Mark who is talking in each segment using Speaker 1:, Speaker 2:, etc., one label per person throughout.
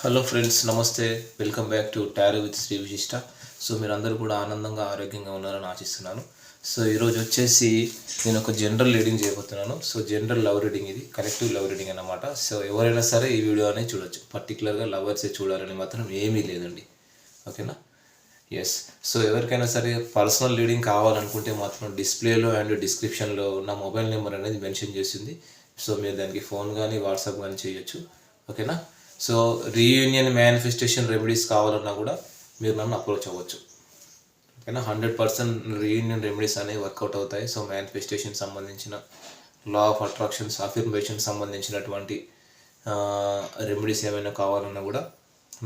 Speaker 1: Hello friends నమస్తే. Welcome back to tarot with Shri Vishishta so మీరు అందరూ కూడా ఆనందంగా ఆరోగ్యంగా ఉన్నారని ఆశిస్తున్నాను. సో ఈరోజు వచ్చేసి నేను ఒక జనరల్ రీడింగ్ చేయబోతున్నాను. సో జనరల్ లవ్ రీడింగ్ ఇది కలెక్టివ్ లవ్ రీడింగ్ అనమాట సో ఎవరైనా సరే ఈ వీడియో అనేది చూడొచ్చు. పర్టికులర్గా లవర్సే చూడాలని మాత్రం ఏమీ లేదండి. ఓకేనా ఎస్ సో ఎవరికైనా సరే పర్సనల్ రీడింగ్ కావాలనుకుంటే మాత్రం డిస్ప్లేలో అండ్ డిస్క్రిప్షన్లో నా మొబైల్ నెంబర్ అనేది మెన్షన్ చేసింది. సో మీరు దానికి ఫోన్ కానీ వాట్సాప్ కానీ చేయొచ్చు. ఓకేనా సో రీయూనియన్ మేనిఫెస్టేషన్ రెమెడీస్ కావాలన్నా కూడా మీరు నన్ను అప్రోచ్ అవ్వచ్చు. ఓకేనా? హండ్రెడ్ పర్సెంట్ రీయూనియన్ రెమెడీస్ అనేవి వర్కౌట్ అవుతాయి. సో మేనిఫెస్టేషన్ సంబంధించిన లా ఆఫ్ అట్రాక్షన్స్ అఫిర్మేషన్ సంబంధించినటువంటి రెమెడీస్ ఏమైనా కావాలన్నా కూడా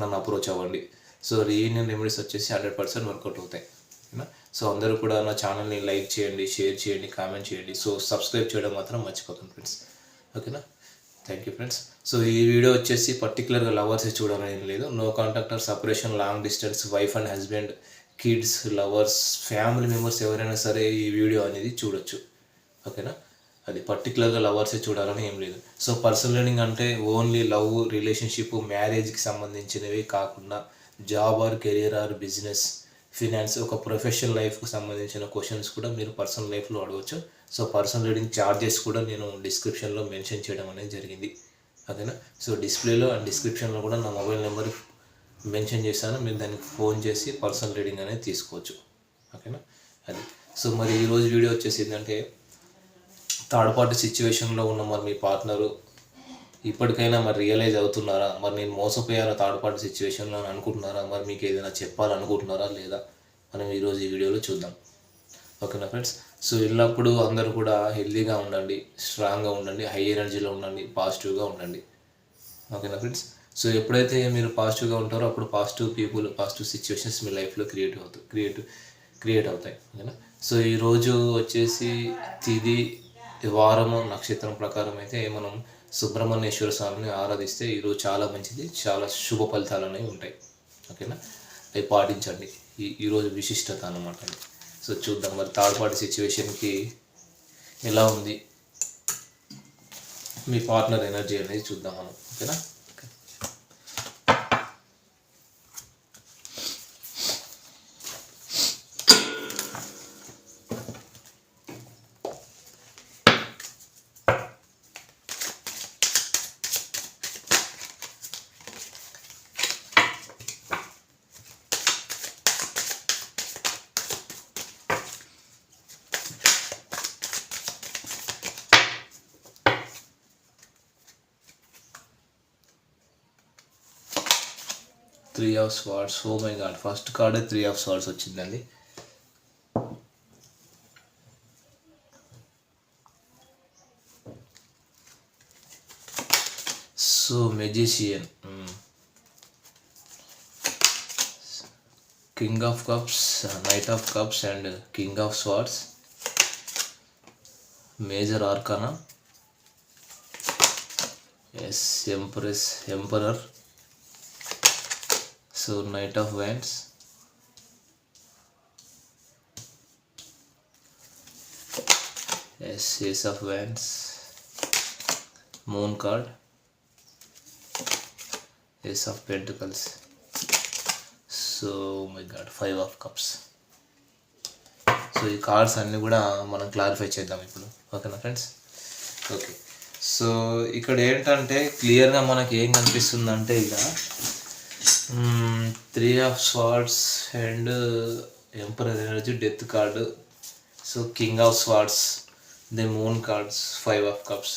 Speaker 1: నన్ను అప్రోచ్ అవ్వండి. సో రీయూనియన్ రెమెడీస్ వచ్చేసి హండ్రెడ్ పర్సెంట్ వర్కౌట్ అవుతాయి. ఓకేనా? సో అందరూ కూడా నా ఛానల్ని లైక్ చేయండి షేర్ చేయండి కామెంట్ చేయండి. సో సబ్స్క్రైబ్ చేయడం మాత్రం మర్చిపోకండి ఫ్రెండ్స్. ఓకేనా? థ్యాంక్ యూ ఫ్రెండ్స్ సో ఈ వీడియో వచ్చేసి పర్టికులర్గా లవర్స్ చూడాలని ఏం లేదు. No contact or separation long distance wife and husband kids lovers family members ఎవరైనా సరే ఈ వీడియో అనేది చూడొచ్చు. ఓకేనా అది పర్టికులర్గా లవర్సే చూడాలని ఏం లేదు. సో పర్సనల్ లెర్నింగ్ అంటే ఓన్లీ లవ్ రిలేషన్షిప్ మ్యారేజ్కి సంబంధించినవి కాకుండా job or career or business finance ఒక ప్రొఫెషనల్ లైఫ్కి సంబంధించిన క్వశ్చన్స్ కూడా మీరు పర్సనల్ లైఫ్లో అడగవచ్చు సో పర్సనల్ రీడింగ్ ఛార్జెస్ కూడా నేను డిస్క్రిప్షన్లో మెన్షన్ చేయడం అనేది జరిగింది. ఓకేనా సో డిస్ప్లేలో అండ్ డిస్క్రిప్షన్లో కూడా నా మొబైల్ నెంబర్ మెన్షన్ చేశాను. మీరు దానికి ఫోన్ చేసి పర్సనల్ రీడింగ్ అనేది తీసుకోవచ్చు. ఓకేనా? అది. సో మరి ఈరోజు వీడియో వచ్చేసి ఏంటంటే థర్డ్ పార్టీ సిచ్యువేషన్లో ఉన్న మరి మీ పార్ట్నరు ఇప్పటికైనా మరి రియలైజ్ అవుతున్నారా? మరి నేను మోసపోయాను థర్డ్ పార్టీ సిచ్యువేషన్లో అని అనుకుంటున్నారా? మరి మీకు ఏదైనా చెప్పాలనుకుంటున్నారా లేదా? మనం ఈరోజు ఈ వీడియోలో చూద్దాం. ఓకేనా ఫ్రెండ్స్ సో ఎల్లప్పుడూ అందరూ కూడా హెల్తీగా ఉండండి స్ట్రాంగ్గా ఉండండి హై ఎనర్జీలో ఉండండి పాజిటివ్గా ఉండండి. ఓకేనా ఫ్రెండ్స్? సో ఎప్పుడైతే మీరు పాజిటివ్గా ఉంటారో అప్పుడు పాజిటివ్ పీపుల్ పాజిటివ్ సిచ్యువేషన్స్ మీ లైఫ్లో క్రియేట్ అవుతాయి క్రియేట్ క్రియేట్ అవుతాయి. ఓకేనా? సో ఈరోజు వచ్చేసి తిది వారము నక్షత్రం ప్రకారం అయితే మనం సుబ్రహ్మణ్యేశ్వర స్వామిని ఆరాధిస్తే ఈరోజు చాలా మంచిది చాలా శుభ ఫలితాలు అనేవి ఉంటాయి. ఓకేనా? అవి పాటించండి. ఈ ఈరోజు విశిష్టత అనమాట సో చూద్దాం మరి థర్డ్ పార్టీ సిచ్యువేషన్కి ఎలా ఉంది? మీ పార్ట్నర్ ఎనర్జీ అనేది చూద్దాం మనం ఓకేనా? Three of swords oh my God first కార్డే three of swords వచ్చిందండి. So magician king of cups knight of cups and king of swords major arcana yes empress emperor so knight of wands. Yes ace of wands. Moon card. Ace of pentacles. So my God five of cups so ఈ cards అన్నీ కూడా మనం clarify చేద్దాం ఇప్పుడు. ఓకేనా friends okay so ఇక్కడ ఏంటంటే క్లియర్గా మనకి ఏం కనిపిస్తుందంటే ఇక three of swords and emperor energy death card so king of swords the moon cards five of cups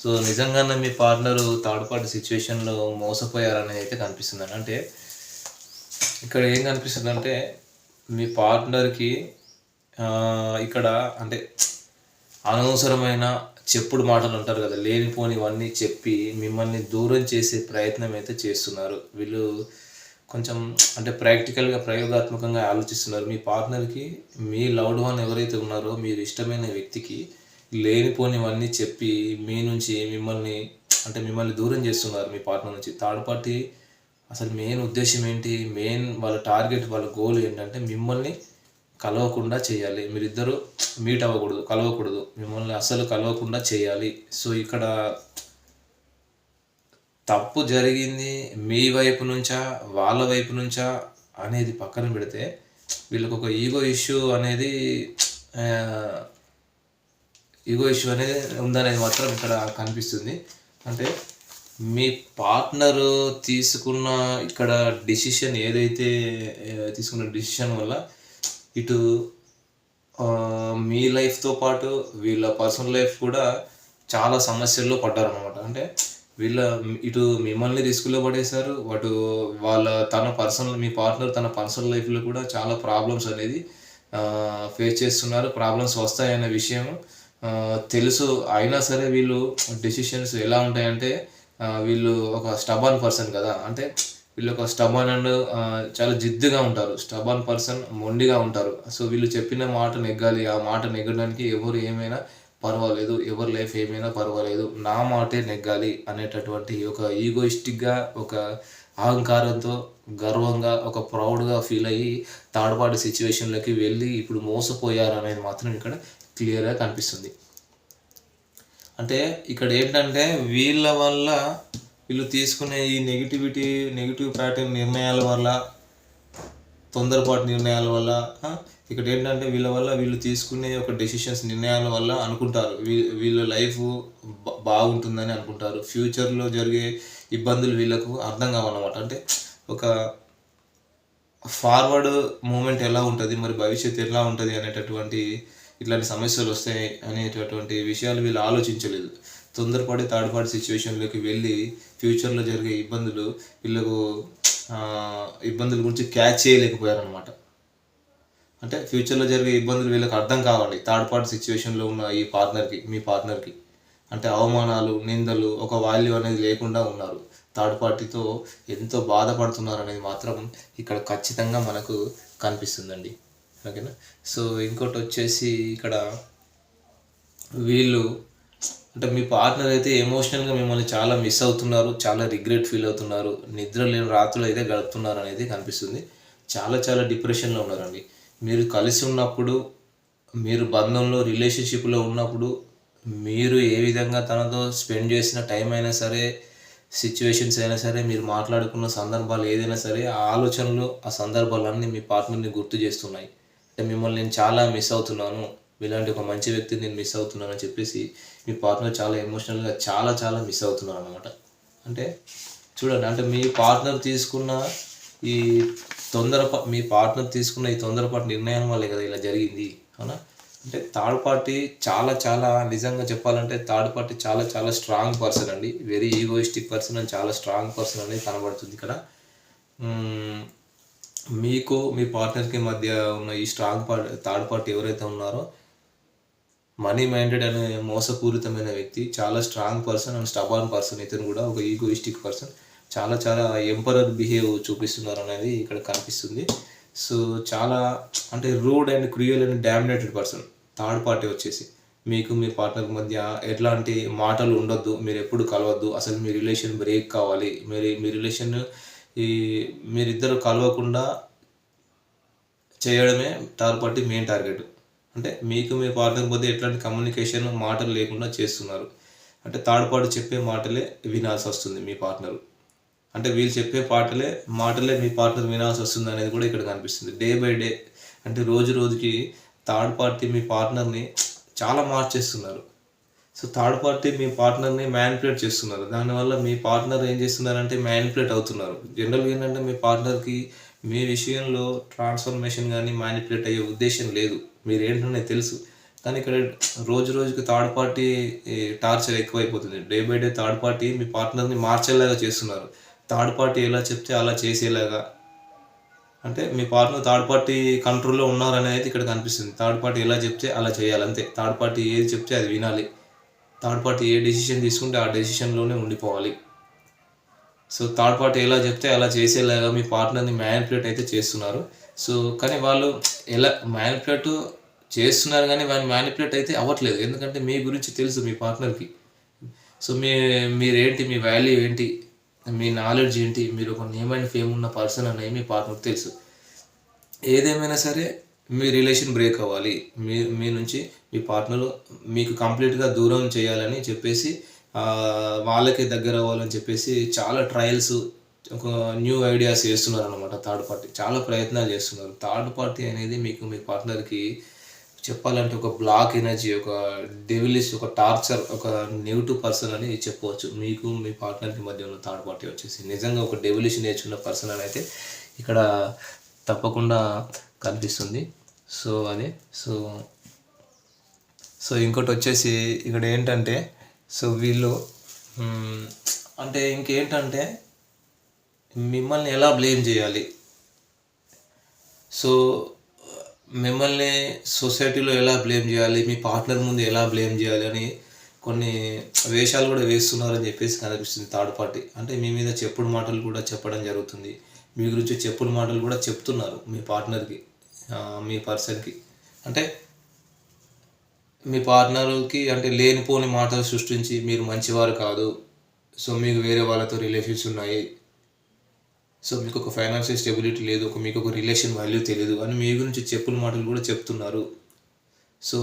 Speaker 1: so నిజంగానే మీ పార్ట్నరు థర్డ్ పార్టీ సిచ్యువేషన్లో మోసపోయారనేది అయితే కనిపిస్తుంది అంటే ఇక్కడ ఏం కనిపిస్తుంది అంటే మీ పార్ట్నర్కి ఇక్కడ అంటే అనవసరమైన చెప్పుడు మాటలు ఉంటారు కదా లేనిపోనివన్నీ చెప్పి మిమ్మల్ని దూరం చేసే ప్రయత్నం అయితే చేస్తున్నారు. వీళ్ళు కొంచెం అంటే ప్రాక్టికల్గా ప్రయోగాత్మకంగా ఆలోచిస్తున్నారు. మీ పార్ట్నర్కి మీ లవ్డ్ వన్ ఎవరైతే ఉన్నారో మీరు ఇష్టమైన వ్యక్తికి లేనిపోనివన్నీ చెప్పి మీ నుంచి మిమ్మల్ని అంటే మిమ్మల్ని దూరం చేస్తున్నారు మీ పార్ట్నర్ నుంచి. థర్డ్ పార్టీ అసలు మెయిన్ ఉద్దేశం ఏంటి? మెయిన్ వాళ్ళ టార్గెట్ వాళ్ళ గోల్ ఏంటంటే మిమ్మల్ని కలవకుండా చేయాలి. మీరిద్దరూ మీట్ అవ్వకూడదు కలవకూడదు. మిమ్మల్ని అసలు కలవకుండా చేయాలి. సో ఇక్కడ తప్పు జరిగింది మీ వైపు నుంచా వాళ్ళ వైపు నుంచా అనేది పక్కన పెడితే వీళ్ళకి ఒక ఈగో ఇష్యూ అనేది ఈగో ఇష్యూ అనేది ఉందనేది మాత్రం ఇక్కడ కనిపిస్తుంది. అంటే మీ పార్ట్నర్ తీసుకున్న ఇక్కడ డిసిషన్ ఏదైతే తీసుకున్న డిసిషన్ వల్ల ఇటు మీ లైఫ్తో పాటు వీళ్ళ పర్సనల్ లైఫ్ కూడా చాలా సమస్యల్లో పడ్డారనమాట అంటే వీళ్ళ ఇటు మిమ్మల్ని రిస్క్లో పడేశారు అటు వాళ్ళ తన పర్సనల్ మీ పార్ట్నర్ తన పర్సనల్ లైఫ్లో కూడా చాలా ప్రాబ్లమ్స్ అనేది ఫేస్ చేస్తున్నారు. ప్రాబ్లమ్స్ వస్తాయనే విషయం తెలుసు. అయినా సరే వీళ్ళు డెసిషన్స్ ఎలా ఉంటాయంటే వీళ్ళు ఒక స్టబాన్ పర్సన్ కదా. అంటే వీళ్ళు ఒక స్టబాన్ అండ్ చాలా జిద్దుగా ఉంటారు. స్టబాన్ పర్సన్ మొండిగా ఉంటారు. సో వీళ్ళు చెప్పిన మాట నెగ్గాలి. ఆ మాట నెగ్గడానికి ఎవరు ఏమైనా పర్వాలేదు. ఎవరి లైఫ్ ఏమైనా పర్వాలేదు. నా మాటే నెగ్గాలి అనేటటువంటి ఒక ఈగోయిస్టిక్గా ఒక అహంకారంతో గర్వంగా ఒక ప్రౌడ్గా ఫీల్ అయ్యి థర్డ్ పార్టీ సిచ్యువేషన్లోకి వెళ్ళి ఇప్పుడు మోసపోయారు అనేది మాత్రం ఇక్కడ క్లియర్గా కనిపిస్తుంది. అంటే ఇక్కడ ఏంటంటే వీళ్ళ వల్ల వీళ్ళు తీసుకునే ఈ నెగిటివిటీ నెగిటివ్ ప్యాటర్న్ నిర్ణయాల వల్ల తొందరపాటు నిర్ణయాల వల్ల ఇక్కడ ఏంటంటే వీళ్ళ వల్ల వీళ్ళు తీసుకునే ఒక డెసిషన్స్ నిర్ణయాల వల్ల అనుకుంటారు. వీ- వీళ్ళ లైఫ్ బాగుంటుందని అనుకుంటారు. ఫ్యూచర్లో జరిగే ఇబ్బందులు వీళ్ళకు అర్థం కావాలన్నమాట అంటే ఒక ఫార్వర్డ్ మూమెంట్ ఎలా ఉంటుంది మరి భవిష్యత్తు ఎలా ఉంటుంది అనేటటువంటి ఇట్లాంటి సమస్యలు వస్తాయి అనేటటువంటి విషయాలు వీళ్ళు ఆలోచించలేదు. తొందరపడి థర్డ్ పార్టీ సిచ్యువేషన్లోకి వెళ్ళి ఫ్యూచర్లో జరిగే ఇబ్బందులు వీళ్ళకు ఇబ్బందుల గురించి క్యాచ్ చేయలేకపోయారనమాట అంటే ఫ్యూచర్లో జరిగే ఇబ్బందులు వీళ్ళకి అర్థం కావాలి. థర్డ్ పార్టీ సిచ్యువేషన్లో ఉన్న ఈ పార్ట్నర్కి మీ పార్ట్నర్కి అంటే అవమానాలు నిందలు ఒక వాల్యూ అనేది లేకుండా ఉన్నారు. థర్డ్ పార్టీతో ఎంతో బాధపడుతున్నారు అనేది మాత్రం ఇక్కడ ఖచ్చితంగా మనకు కనిపిస్తుందండి. ఓకేనా? సో ఇంకోటి వచ్చేసి ఇక్కడ వీళ్ళు అంటే మీ పార్ట్నర్ అయితే ఎమోషనల్గా మిమ్మల్ని చాలా మిస్ అవుతున్నారు చాలా రిగ్రెట్ ఫీల్ అవుతున్నారు నిద్ర లేని రాత్రులు అయితే గడుపుతున్నారు అనేది కనిపిస్తుంది. చాలా చాలా డిప్రెషన్లో ఉన్నారండి. మీరు కలిసి ఉన్నప్పుడు మీరు బంధంలో రిలేషన్షిప్లో ఉన్నప్పుడు మీరు ఏ విధంగా తనతో స్పెండ్ చేసిన టైం అయినా సరే సిచ్యువేషన్స్ అయినా సరే మీరు మాట్లాడుకున్న సందర్భాలు ఏదైనా సరే ఆ ఆలోచనలు ఆ సందర్భాలన్నీ మీ పార్ట్నర్ని గుర్తు చేస్తున్నాయి. అంటే మిమ్మల్ని నేను చాలా మిస్ అవుతున్నాను ఇలాంటి ఒక మంచి వ్యక్తిని నేను మిస్ అవుతున్నాను అని చెప్పేసి మీ పార్ట్నర్ చాలా ఎమోషనల్గా చాలా చాలా మిస్ అవుతున్నారు అనమాట అంటే చూడండి అంటే మీ పార్ట్నర్ తీసుకున్న ఈ తొందరపా మీ పార్ట్నర్ తీసుకున్న ఈ తొందరపాటు నిర్ణయం వల్లే కదా ఇలా జరిగింది అవునా? అంటే థర్డ్ పార్టీ చాలా చాలా నిజంగా చెప్పాలంటే థర్డ్ పార్టీ చాలా చాలా స్ట్రాంగ్ పర్సన్ అండి. వెరీ ఈగోయిస్టిక్ పర్సన్ అండ్ చాలా స్ట్రాంగ్ పర్సన్ అనేది కనబడుతుంది ఇక్కడ మీకు మీ పార్ట్నర్కి మధ్య ఉన్న ఈ స్ట్రాంగ్ పార్ట్ థర్డ్ పార్టీ ఎవరైతే ఉన్నారో మనీ మైండెడ్ అనే మోసపూరితమైన వ్యక్తి చాలా strong person and stubborn person. ఇతను కూడా ఒక ఈగోయిస్టిక్ పర్సన్. చాలా చాలా ఎంపరర్ బిహేవ్ చూపిస్తున్నారు అనేది ఇక్కడ కనిపిస్తుంది. సో చాలా అంటే rude and cruel and dominated person. Third party వచ్చేసి. మీకు మీ పార్ట్నర్ మధ్య ఎట్లాంటి మాటలు ఉండొద్దు మీరు ఎప్పుడు కలవద్దు అసలు మీ రిలేషన్ బ్రేక్ కావాలి. మీరు మీ రిలేషన్ ఈ మీరిద్దరు కలవకుండా చేయడమే థర్డ్ పార్టీ మెయిన్ టార్గెట్. అంటే మీకు మీ పార్ట్నర్ మధ్య ఎట్లాంటి కమ్యూనికేషన్ మాటలు లేకుండా చేస్తున్నారు? అంటే థర్డ్ పార్టీ చెప్పే మాటలే వినాల్సి వస్తుంది మీ పార్ట్నర్ అంటే వీళ్ళు చెప్పే పాటలే మాటలే మీ పార్ట్నర్ వినాల్సి వస్తుంది అనేది కూడా ఇక్కడ కనిపిస్తుంది. డే బై డే అంటే రోజు రోజుకి థర్డ్ పార్టీ మీ పార్ట్నర్ని చాలా మార్చేస్తున్నారు. సో థర్డ్ పార్టీ మీ పార్ట్నర్ని మ్యానిపులేట్ చేస్తున్నారు. దానివల్ల మీ పార్ట్నర్ ఏం చేస్తున్నారంటే మ్యానిపులేట్ అవుతున్నారు. జనరల్గా ఏంటంటే మీ పార్ట్నర్కి మీ విషయంలో ట్రాన్స్ఫర్మేషన్ కానీ మ్యానిపులేట్ అయ్యే ఉద్దేశం లేదు. మీరు ఏంటనే తెలుసు. కానీ ఇక్కడ రోజు రోజుకి థర్డ్ పార్టీ టార్చర్ ఎక్కువైపోతుంది. Day by day third party మీ పార్ట్నర్ని మార్చేలాగా చేస్తున్నారు. థర్డ్ పార్టీ ఎలా చెప్తే అలా చేసేలాగా. అంటే మీ పార్ట్నర్ థర్డ్ పార్టీ కంట్రోల్లో ఉన్నారనేది ఇక్కడ కనిపిస్తుంది. థర్డ్ పార్టీ ఎలా చెప్తే అలా చేయాలి అంతే. థర్డ్ పార్టీ ఏది చెప్తే అది వినాలి. థర్డ్ పార్టీ ఏ డెసిషన్ తీసుకుంటే ఆ డెసిషన్లోనే ఉండిపోవాలి. సో థర్డ్ పార్టీ ఎలా చెప్తే అలా చేసేలాగా మీ పార్ట్నర్ని మ్యానిపులేట్ అయితే చేస్తున్నారు. సో కానీ వాళ్ళు ఎలా మ్యానిపులేట్ చేస్తున్నారు కానీ వాడిని మ్యానిపులేట్ అయితే అవ్వట్లేదు. ఎందుకంటే మీ గురించి తెలుసు మీ పార్ట్నర్కి సో మీ మీరేంటి మీ వాల్యూ ఏంటి మీ నాలెడ్జ్ ఏంటి మీరు ఒక నేమ్ అండ్ ఫేమ్ ఉన్న పర్సన్ అనేది మీ పార్ట్నర్కి తెలుసు. ఏదేమైనా సరే మీ రిలేషన్ బ్రేక్ అవ్వాలి. మీ మీ నుంచి మీ పార్ట్నర్ మీకు కంప్లీట్గా దూరం చేయాలని చెప్పేసి వాళ్ళకి దగ్గర అవ్వాలని చెప్పేసి చాలా ట్రయల్స్ ఒక న్యూ ఐడియాస్ చేస్తున్నారు అనమాట థర్డ్ పార్టీ చాలా ప్రయత్నాలు చేస్తున్నారు. థర్డ్ పార్టీ అనేది మీకు మీ పార్ట్నర్కి చెప్పాలంటే ఒక బ్లాక్ ఎనర్జీ ఒక డెవిలిష్ ఒక టార్చర్ ఒక నెగిటివ్ పర్సన్ అని చెప్పవచ్చు. మీకు మీ పార్ట్నర్కి మధ్య ఉన్న థర్డ్ పార్టీ వచ్చేసి. నిజంగా ఒక డెవిలిష్ నేర్చుకున్న పర్సన్ అని అయితే ఇక్కడ తప్పకుండా కనిపిస్తుంది. సో అదే. సో సో ఇంకోటి వచ్చేసి ఇక్కడ ఏంటంటే సో వీళ్ళు అంటే ఇంకేంటంటే మిమ్మల్ని ఎలా బ్లేమ్ చేయాలి? సో మిమ్మల్ని సొసైటీలో ఎలా బ్లేమ్ చేయాలి? మీ పార్ట్నర్ ముందు ఎలా బ్లేమ్ చేయాలి? అని కొన్ని వేషాలు కూడా వేస్తున్నారని చెప్పేసి కనిపిస్తుంది థర్డ్ పార్టీ. అంటే మీ మీద చెప్పుడు మాటలు కూడా చెప్పడం జరుగుతుంది. మీ గురించి చెప్పుడు మాటలు కూడా చెప్తున్నారు మీ పార్ట్నర్కి మీ పర్సన్కి. అంటే మీ పార్ట్నర్కి అంటే లేనిపోని మాటలు సృష్టించి మీరు మంచివారు కాదు. సో మీకు వేరే వాళ్ళతో రిలేషన్స్ ఉన్నాయి. సో మీకు ఒక ఫైనాన్షియల్ స్టెబిలిటీ లేదు ఒక మీకు ఒక రిలేషన్ వాల్యూ తెలియదు అని మీ గురించి చెప్పుల మాటలు కూడా చెప్తున్నారు. సో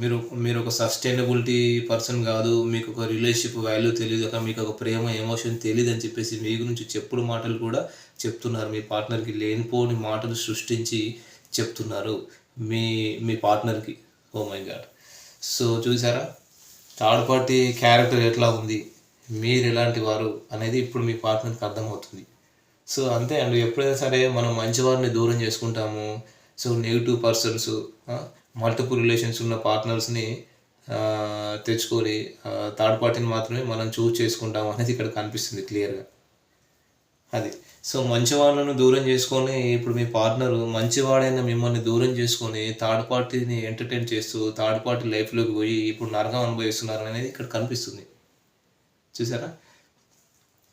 Speaker 1: మీరు మీరు ఒక సస్టైనబిలిటీ పర్సన్ కాదు మీకు ఒక రిలేషన్షిప్ వాల్యూ తెలియదు ఒక మీకు ఒక ప్రేమ ఎమోషన్ తెలియదు అని చెప్పేసి మీ గురించి చెప్పుడు మాటలు కూడా చెప్తున్నారు. మీ పార్ట్నర్కి లేనిపోని మాటలు సృష్టించి చెప్తున్నారు మీ మీ పార్ట్నర్కి. Oh my God. సో చూసారా? థర్డ్ పార్టీ క్యారెక్టర్ ఎట్లా ఉంది? మీరు ఎలాంటి వారు? అనేది ఇప్పుడు మీ పార్ట్నర్కి అర్థమవుతుంది. సో అంతే అండి. ఎప్పుడైనా సరే మనం మంచి వారిని దూరం చేసుకుంటాము. So negative persons multiple relations ఉన్న పార్ట్నర్స్ని తెచ్చుకొని థర్డ్ పార్టీని మాత్రమే మనం చూస్ చేసుకుంటాం అనేది ఇక్కడ కనిపిస్తుంది క్లియర్గా అది. సో మంచి వాళ్ళను దూరం చేసుకొని ఇప్పుడు మీ పార్ట్నర్ మంచివాడైన మిమ్మల్ని దూరం చేసుకొని థర్డ్ పార్టీని ఎంటర్టైన్ చేస్తూ థర్డ్ పార్టీ లైఫ్లోకి పోయి ఇప్పుడు నరకం అనుభవిస్తున్నారు అనేది ఇక్కడ కనిపిస్తుంది. చూసారా?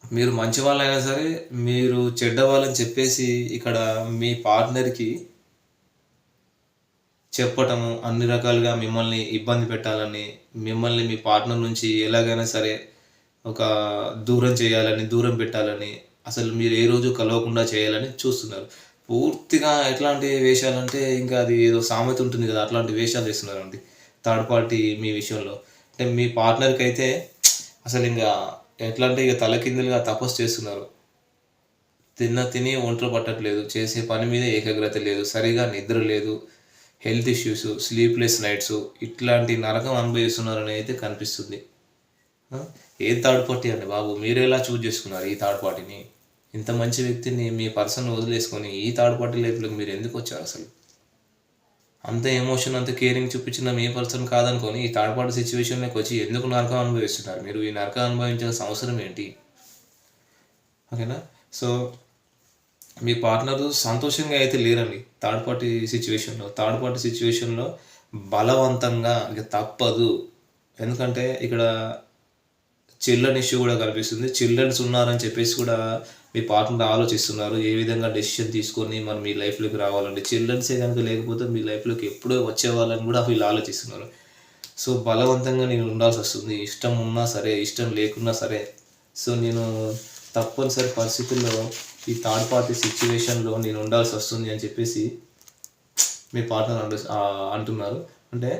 Speaker 1: మీరు మంచి వాళ్ళైనా సరే మీరు చెడ్డ వాళ్ళని చెప్పేసి ఇక్కడ మీ పార్ట్నర్కి చెప్పటము అన్ని రకాలుగా మిమ్మల్ని ఇబ్బంది పెట్టాలని మిమ్మల్ని మీ పార్ట్నర్ నుంచి ఎలాగైనా సరే ఒక దూరం చేయాలని దూరం పెట్టాలని అసలు మీరు ఏ రోజు కలవకుండా చేయాలని చూస్తున్నారు. పూర్తిగా ఎట్లాంటి వేషాలంటే ఇంకా అది ఏదో సామెత ఉంటుంది కదా అట్లాంటి వేషాలు చేస్తున్నారండి థర్డ్ పార్టీ మీ విషయంలో. అంటే మీ పార్ట్నర్కి అయితే అసలు ఇంకా ఎట్లా అంటే ఇక తలకిందులుగా తపస్సు చేస్తున్నారు. తిన్న తిని ఒంటరి పట్టట్లేదు. చేసే పని మీద ఏకాగ్రత లేదు. సరిగా నిద్ర లేదు. హెల్త్ ఇష్యూస్ స్లీప్లెస్ నైట్స్ ఇట్లాంటి నరకం అనుభవిస్తున్నారని అయితే కనిపిస్తుంది. ఆ? ఏ థర్డ్ పార్టీ అండి బాబు? మీరు ఎలా చూజ్ చేసుకున్నారు ఈ థర్డ్ పార్టీని? ఇంత మంచి వ్యక్తిని మీ పర్సన్ వదిలేసుకొని ఈ థర్డ్ పార్టీ లైఫ్లోకి మీరు ఎందుకు వచ్చారు అసలు? అంత ఎమోషన్ అంత కేరింగ్ చూపించిన మీ పర్సన్ కాదనుకొని ఈ థర్డ్ పార్టీ సిచ్యువేషన్లోకి వచ్చి ఎందుకు నరకం అనుభవిస్తున్నారు? మీరు ఈ నరకం అనుభవించిన సంవత్సరం ఏంటి? ఓకేనా? సో మీ పార్ట్నర్ సంతోషంగా అయితే లేరండి. థర్డ్ పార్టీ సిచ్యువేషన్లో థర్డ్ పార్టీ సిచ్యువేషన్లో బలవంతంగా ఇక తప్పదు. ఎందుకంటే ఇక్కడ చిల్డ్రన్ ఇష్యూ కూడా కనిపిస్తుంది. చిల్డ్రన్స్ ఉన్నారని చెప్పేసి కూడా మీ పార్ట్నర్ ఆలోచిస్తున్నారు. ఏ విధంగా డెసిషన్ తీసుకొని మనం మీ లైఫ్లోకి రావాలంటే చిల్డ్రన్సే కనుక లేకపోతే మీ లైఫ్లోకి ఎప్పుడో వచ్చేవాళ్ళని కూడా వీళ్ళు ఆలోచిస్తున్నారు. సో బలవంతంగా నేను ఉండాల్సి వస్తుంది. ఇష్టం ఉన్నా సరే ఇష్టం లేకున్నా సరే. సో నేను తప్పనిసరి పరిస్థితుల్లో ఈ థర్డ్ పార్టీ సిచ్యువేషన్లో నేను ఉండాల్సి వస్తుంది అని చెప్పేసి మీ పార్ట్నర్ అంటున్నారు. అంటే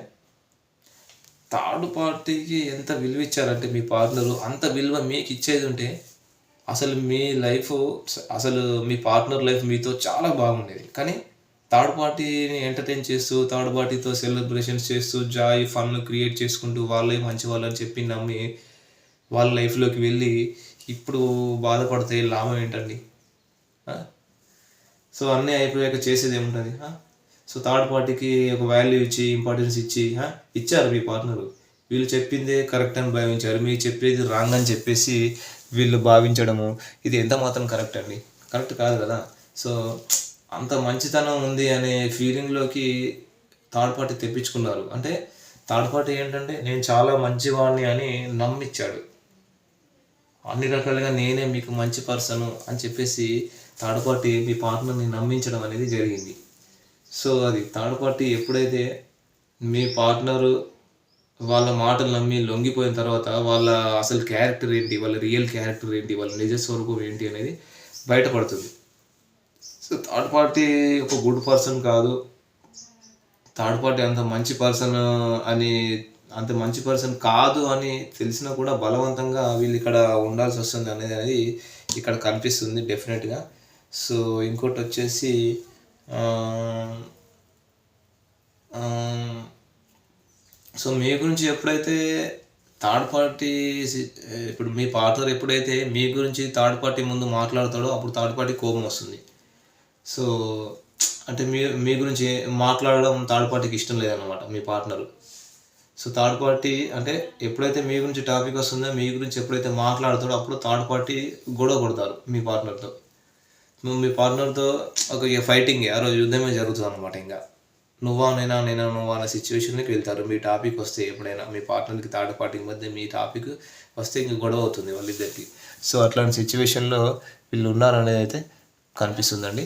Speaker 1: థర్డ్ పార్టీకి ఎంత విలువ ఇచ్చారంటే మీ పార్ట్నర్ అంత విలువ మీకు ఇచ్చేది ఉంటే అసలు మీ లైఫ్ అసలు మీ పార్ట్నర్ లైఫ్ మీతో చాలా బాగుండేది. కానీ థర్డ్ పార్టీని ఎంటర్టైన్ చేస్తూ థర్డ్ పార్టీతో సెలబ్రేషన్స్ చేస్తూ జాయ్ ఫన్ క్రియేట్ చేసుకుంటూ వాళ్ళే మంచి వాళ్ళని చెప్పి నమ్మి వాళ్ళ లైఫ్లోకి వెళ్ళి ఇప్పుడు బాధపడితే లాభం ఏంటండి? సో అన్నీ అయిపోయాక చేసేది ఏముంటుంది సో థర్డ్ పార్టీకి ఒక వాల్యూ ఇచ్చి ఇంపార్టెన్స్ ఇచ్చి ఇచ్చారు మీ పార్ట్నరు వీళ్ళు చెప్పిందే కరెక్ట్ అని భావించారు. మీరు చెప్పేది రాంగ్ అని చెప్పేసి వీళ్ళు భావించడము ఇది ఎంత మాత్రం కరెక్ట్ అండి? కరెక్ట్ కాదు కదా? సో అంత మంచితనం ఉంది అనే ఫీలింగ్లోకి థర్డ్ పార్టీ తెప్పించుకున్నారు. అంటే థర్డ్ పార్టీ ఏంటంటే నేను చాలా మంచివాడిని అని నమ్మిచ్చాడు. అన్ని రకాలుగా నేనే మీకు మంచి పర్సన్ అని చెప్పేసి థర్డ్ పార్టీ మీ పార్ట్నర్ని నమ్మించడం అనేది జరిగింది. సో అది థర్డ్ పార్టీ ఎప్పుడైతే మీ పార్ట్నరు వాళ్ళ మాటలు నమ్మి లొంగిపోయిన తర్వాత వాళ్ళ అసలు క్యారెక్టర్ ఏంటి వాళ్ళ రియల్ క్యారెక్టర్ ఏంటి వాళ్ళ నిజ స్వరూపం ఏంటి అనేది బయటపడుతుంది. సో థర్డ్ పార్టీ ఒక గుడ్ పర్సన్ కాదు. థర్డ్ పార్టీ అంత మంచి పర్సన్ అని అంత మంచి పర్సన్ కాదు అని తెలిసినా కూడా బలవంతంగా వీళ్ళు ఇక్కడ ఉండాల్సి వస్తుంది అనేది అనేది ఇక్కడ కనిపిస్తుంది డెఫినెట్గా. సో ఇంకోటి వచ్చేసి సో మీ గురించి ఎప్పుడైతే థర్డ్ పార్టీ ఇప్పుడు మీ పార్ట్నర్ ఎప్పుడైతే మీ గురించి థర్డ్ పార్టీ ముందు మాట్లాడతాడో అప్పుడు థర్డ్ పార్టీ కోపం వస్తుంది. సో అంటే మీ మీ గురించి మాట్లాడడం థర్డ్ పార్టీకి ఇష్టం లేదన్నమాట మీ పార్ట్నర్. సో థర్డ్ పార్టీ అంటే ఎప్పుడైతే మీ గురించి టాపిక్ వస్తుందో మీ గురించి ఎప్పుడైతే మాట్లాడతాడో అప్పుడు థర్డ్ పార్టీ గొడవ కొడతారు మీ పార్ట్నర్తో. నువ్వు మీ పార్ట్నర్తో ఒక ఇక ఫైటింగ్ ఆ రోజు యుద్ధమే జరుగుతుంది అనమాట ఇంకా. నువ్వా నేనా నేనా నువ్వా అనే సిచ్యువేషన్కి వెళ్తారు. మీ టాపిక్ వస్తే ఎప్పుడైనా మీ పార్ట్నర్కి థర్డ్ పార్టీకి మధ్య మీ టాపిక్ వస్తే ఇంక గొడవ అవుతుంది వాళ్ళిద్దరికి. సో అట్లాంటి సిచ్యువేషన్లో వీళ్ళు ఉన్నారనేది అయితే కనిపిస్తుందండి.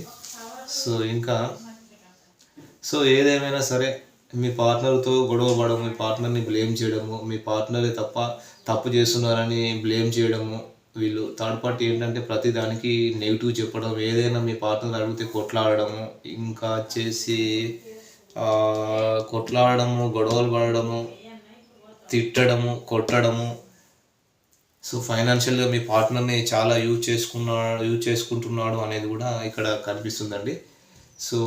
Speaker 1: సో ఇంకా సో ఏదేమైనా సరే మీ పార్ట్నర్తో గొడవ పడము మీ పార్ట్నర్ని బ్లేమ్ చేయడము మీ పార్ట్నరే తప్ప తప్పు చేస్తున్నారని బ్లేమ్ చేయడము వీళ్ళు థర్డ్ పార్టీ ఏంటంటే ప్రతి దానికి నెగిటివ్ చెప్పడం ఏదైనా మీ పార్ట్నర్ అడిగితే కొట్లాడడము ఇంకా వచ్చేసి కొట్లాడడము గొడవలు పడడము తిట్టడము కొట్టడము. సో ఫైనాన్షియల్గా మీ పార్ట్నర్ని చాలా యూజ్ చేసుకున్నాడు యూజ్ చేసుకుంటున్నాడు అనేది కూడా ఇక్కడ కనిపిస్తుందండి. సో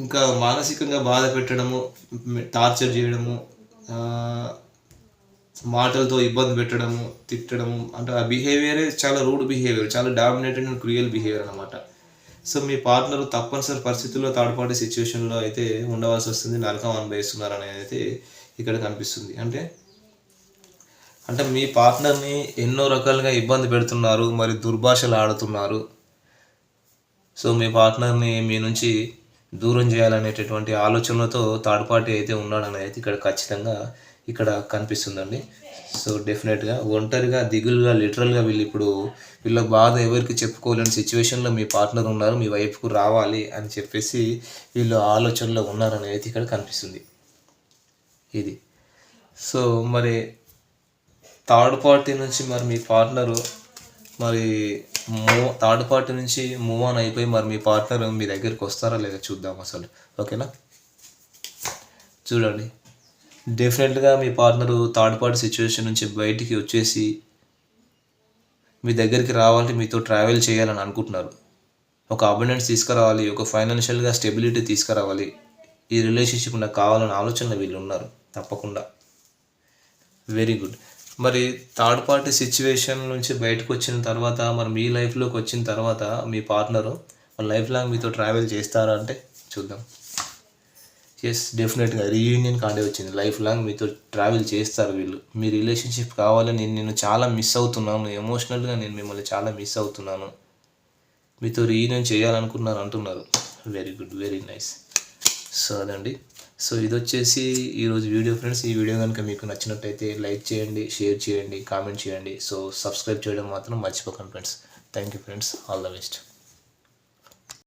Speaker 1: ఇంకా మానసికంగా బాధ పెట్టడము టార్చర్ చేయడము మాటలతో ఇబ్బంది పెట్టడము తిట్టడము అంటే ఆ బిహేవియరే చాలా రూడ్ బిహేవియర్ చాలా డామినేటెడ్ అండ్ క్రియల్ బిహేవియర్ అనమాట సో మీ పార్ట్నర్ తప్పనిసరి పరిస్థితుల్లో థర్డ్ పార్టీ సిచ్యువేషన్లో అయితే ఉండవలసి వస్తుంది నరకం అనుభవిస్తున్నారు అనేది అయితే ఇక్కడ కనిపిస్తుంది. అంటే అంటే మీ పార్ట్నర్ని ఎన్నో రకాలుగా ఇబ్బంది పెడుతున్నారు మరి దుర్భాషలు ఆడుతున్నారు. సో మీ పార్ట్నర్ని మీ నుంచి దూరం చేయాలనేటటువంటి ఆలోచనలతో థర్డ్ పార్టీ అయితే ఉన్నాడనేది అయితే ఇక్కడ ఖచ్చితంగా ఇక్కడ కనిపిస్తుందండి. సో డెఫినెట్గా ఒంటరిగా దిగులుగా లిటరల్గా వీళ్ళు ఇప్పుడు వీళ్ళ బాధ ఎవరికి చెప్పుకోలేని సిచ్యువేషన్లో మీ పార్ట్నర్ ఉన్నారు మీ వైపుకు రావాలి అని చెప్పేసి వీళ్ళు ఆలోచనలో ఉన్నారనేది ఇక్కడ కనిపిస్తుంది. ఇది. సో మరి థర్డ్ పార్టీ నుంచి మరి మీ పార్ట్నరు మరి మూవ్ థర్డ్ పార్టీ నుంచి మూవ్ ఆన్ అయిపోయి మరి మీ పార్ట్నర్ మీ దగ్గరికి వస్తారా లేదా చూద్దాం అసలు. ఓకేనా చూడండి. డెఫినెట్గా మీ పార్ట్నరు థర్డ్ పార్టీ సిచ్యువేషన్ నుంచి బయటికి వచ్చేసి మీ దగ్గరికి రావాలి మీతో ట్రావెల్ చేయాలని అనుకుంటున్నారు. ఒక అబండెన్స్ తీసుకురావాలి ఒక ఫైనాన్షియల్గా స్టెబిలిటీ తీసుకురావాలి. ఈ రిలేషన్షిప్ నాకు కావాలని ఆలోచనలు వీళ్ళు ఉన్నారు. తప్పకుండా. వెరీ గుడ్ మరి థర్డ్ పార్టీ సిచ్యువేషన్ నుంచి బయటకు వచ్చిన తర్వాత మరి మీ లైఫ్లోకి వచ్చిన తర్వాత మీ పార్ట్నరు లైఫ్ లాంగ్ మీతో ట్రావెల్ చేస్తారా అంటే చూద్దాం. ఎస్ డెఫినెట్గా రీయూనియన్ కార్డే వచ్చింది. లైఫ్ లాంగ్ మీతో ట్రావెల్ చేస్తారు వీళ్ళు. మీ రిలేషన్షిప్ కావాలని నేను నేను చాలా మిస్ అవుతున్నాను. ఎమోషనల్గా నేను మిమ్మల్ని చాలా మిస్ అవుతున్నాను. మీతో రీయూనియన్ చేయాలనుకున్నారు అంటున్నారు. Very good very nice so అదండి. సో ఇది వచ్చేసి ఈరోజు వీడియో ఫ్రెండ్స్ ఈ వీడియో కనుక మీకు నచ్చినట్టయితే లైక్ చేయండి షేర్ చేయండి కామెంట్ చేయండి. సో సబ్స్క్రైబ్ చేయడం మాత్రం మర్చిపోకండి friends thank you friends all the best